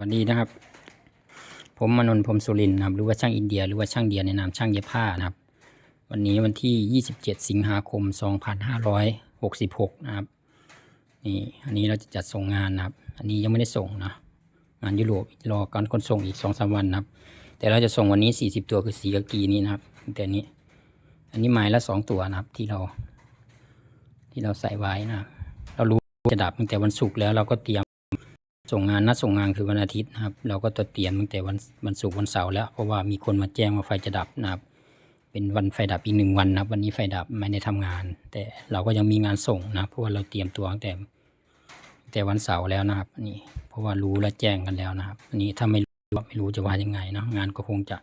วันนี้นะครับ ผมมนนพรหมสุรินทร์นะครับ หรือว่าช่างอินเดีย หรือว่าช่างเดียในนามช่างเย็บผ้านะครับ วันนี้วันที่ 27 สิงหาคม 2566 นะครับ นี่ อันนี้เราจะจัดส่งงานนะครับ อันนี้ยังไม่ได้ส่งนะ งานยุโรปรอการขนส่งอีก 2-3 วันนะครับ แต่เราจะส่งวันนี้ 40 ตัวคือสีกากีนี้นะครับ แต่นี้ อันนี้ไม้ละ 2 ตัวนะครับที่เรา ที่เราใส่ไว้นะรเรารู้จะดับตั้งแต่วันศุกร์แล้วเราก็เตรียม ส่งงานนัดส่งงานคือวันอาทิตย์นะครับ เราก็ตัวเตรียมตั้งแต่วันวันศุกร์วันเสาร์แล้วเพราะว่ามีคนมาแจ้งว่าไฟจะดับนะครับ เป็นวันไฟดับอีกหนึ่งวันนะครับ วันนี้ไฟดับไม่ได้ทำงาน แต่เราก็ยังมีงานส่งนะเพราะว่าเราเตรียมตัวตั้งแต่แต่วันเสาร์แล้วนะครับนนี้เพราะว่ารู้และแจ้งกันแล้วนะครับ อันนี้ถ้าไม่รู้ไม่รู้จะว่ายังไงเนาะงานก็คงจะ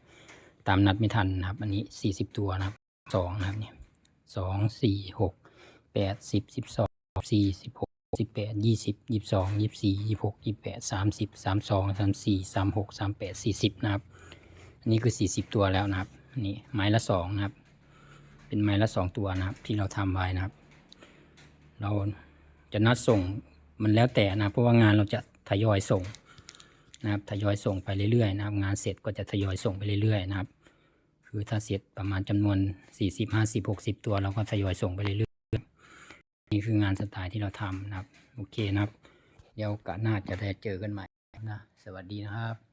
ตามนัดไม่ทันนะครับ อันนี้สี่สิบตัวนะครับสองนะครับเนี่ยสองสี่หกแปดสิบสิบสองสี่สิบหก สิบแปดยี่สิบยี่สิบสองยี่สิบสี่ยี่สิบหกยี่สิบแปดสามสิบสามสองสามสี่สามหกสามแปดสี่สิบนะครับ อันนี้คือสี่สิบตัวแล้วนะครับอันนี้ไม้ละสองนะครับ เป็นไม้ละสองตัวนะครับ ที่เราทำไว้นะครับ เราจะนัดส่งมันแล้วแต่นะเพราะว่างานเราจะทยอยส่งนะครับทยอยส่งไปเรื่อยๆนะครับ งานเสร็จก็จะทยอยส่งไปเรื่อยๆนะครับ คือถ้าเสร็จประมาณจำนวนสี่สิบห้าสิบหกสิบตัวเราก็ทยอยส่งไปเรื่อยๆ นี่คืองานสไตล์ที่เราทำนะครับ โอเคนะครับ เดี๋ยวโอกาสหน้าจะได้เจอกันใหม่นะ สวัสดีนะครับ